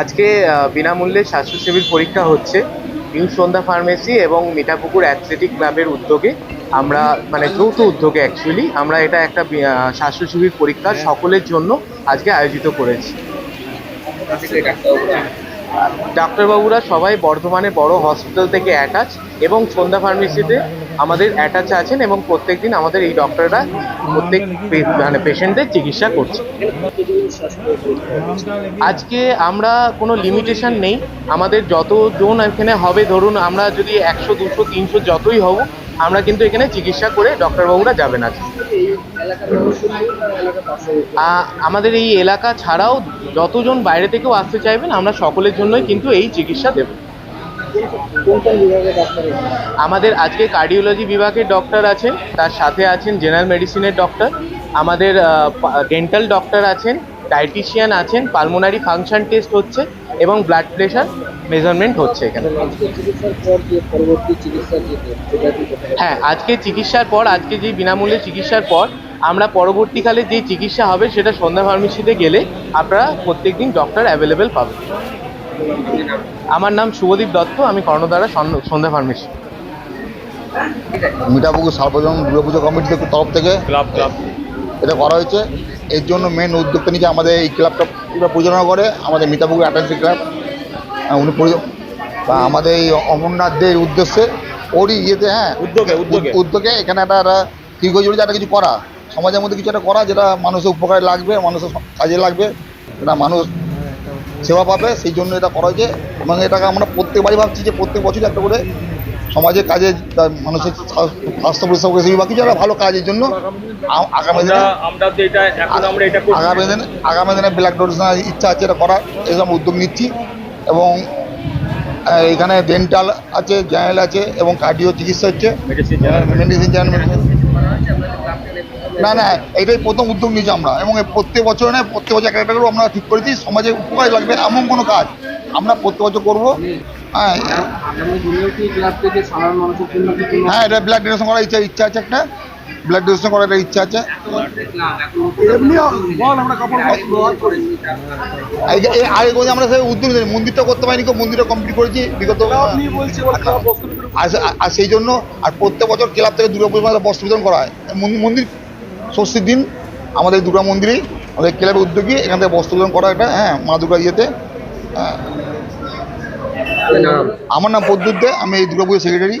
আজকে বিনামূল্যে স্বাস্থ্য শিবির পরীক্ষা হচ্ছে নিউ সন্ধ্যা ফার্মেসি এবং মিঠাপুকুর অ্যাথলেটিক ক্লাবের উদ্যোগে। আমরা মানে যৌথ উদ্যোগে অ্যাকচুয়ালি আমরা এটা একটা স্বাস্থ্য শিবির পরীক্ষা সকলের জন্য আজকে আয়োজিত করেছি। ডাক্তারবাবুরা সবাই বর্ধমানে বড় হসপিটাল থেকে অ্যাটাচ এবং সন্ধ্যা ফার্মেসিতে আমাদের অ্যাটাচ আছেন এবং প্রত্যেকদিন আমাদের এই ডক্টররা প্রত্যেক মানে পেশেন্টদের চিকিৎসা করছে। আজকে আমরা কোনো লিমিটেশন নেই। আমাদের যতজন এখানে হবে, ধরুন আমরা যদি একশো, দুশো, তিনশো যতই হব, আমরা কিন্তু এখানে চিকিৎসা করে ডক্টরবাবুরা যাবেন আজকে। আমাদের এই এলাকা ছাড়াও যতজন বাইরে থেকেও আসতে চাইবেন আমরা সকলের জন্যই কিন্তু এই চিকিৎসা দেব। আমাদের আজকে কার্ডিওলজি বিভাগের ডক্টর আছেন তার সাথে আছেন জেনারেল মেডিসিনের ডক্টর আমাদের ডেন্টাল ডক্টর আছেন ডায়েটিশিয়ান আছেন পালমোনারি ফাংশন টেস্ট হচ্ছে এবং ব্লাড প্রেশার মেজারমেন্ট হচ্ছে এখানে। হ্যাঁ আজকে চিকিৎসার পর আজকে যে বিনামূল্যে চিকিৎসার পর আমরা পরবর্তীকালে যে চিকিৎসা হবে সেটা সন্ধ্যা ফার্মেসিতে গেলে আপনারা প্রত্যেকদিন ডক্টর অ্যাভেলেবেল পাবেন। আমার নাম শুভদীপ দত্ত আমি কর্ণধারা সন- সন্ধ্যা ফার্মেসি মিঠাপুকুর সার্বজনীন দুর্গাপুজো কমিটির তরফ থেকে ক্লাব ক্লাব এটা করা হয়েছে। এর জন্য মেন উদ্যোগটা নিয়ে আমাদের এই ক্লাবটা পুরো পরিচালনা করে আমাদের মিঠাপুকুর অ্যাটান্সি ক্লাব উনি বা আমাদের এই অমরনাথদের উদ্দেশ্যে ওরই ইয়েতে হ্যাঁ উদ্যোগে, উদ্যোগে। উদ্যোগে এখানে একটা একটা কিছু করা। সমাজের মধ্যে কিছু একটা করা যেটা মানুষের উপকারে লাগবে মানুষের কাজে লাগবে এটা মানুষ সেবা পাবে সেই জন্য এটা করা হয়েছে। এবং এটাকে আমরা প্রত্যেকবারই ভাবছি যে প্রত্যেক বছরই একটা করে সমাজের কাজে মানুষের স্বাস্থ্য পরিষেবা সেবা কিছু একটা ভালো কাজের জন্য আগামী দিনে আগামী দিনে আগামী দিনে ব্লাড ডোনেশনের ইচ্ছা আছে এটা করার এরকম উদ্যোগ নিচ্ছি। এবং এখানে ডেন্টাল আছে জেনারেল আছে এবং কার্ডিও চিকিৎসা হচ্ছে। মেডিসিন মেডিসিন জেনারেল না না এটাই প্রথম উদ্যোগ নিয়েছি আমরা। এবং প্রত্যেক বছর না প্রত্যেক বছর একটা একটা করে আমরা ঠিক করেছি সমাজে উপকার লাগবে এমন কোনো কাজ আমরা প্রত্যেক বছর করব। হ্যাঁ। হ্যাঁ এটা ব্লাড ডোনেশন করার ইচ্ছা ইচ্ছা আছে একটা। ব্লাড ডোনেশন করার একটা ইচ্ছা আছে। আগে আমরা সেই উদ্যোগ নিই মন্দিরটা করতে পারিনি কেউ মন্দিরটা কমপ্লিট করেছি বিগত আর সেই জন্য আর প্রত্যেক বছর ক্লাব থেকে দুর্গা পুজো বস্ত্র বিতরণ করা হয়। মন্দির ষষ্ঠীর দিন। আমাদের দুর্গা মন্দিরেই আমাদের ক্লাবের উদ্যোগে এখান থেকে বস্ত্র বিতরণ করা একটা হ্যাঁ মা দুর্গা ইয়েতে। হ্যাঁ। আমার নাম প্রদ্যুৎ দে আমি এই দুর্গাপুজোর সেক্রেটারি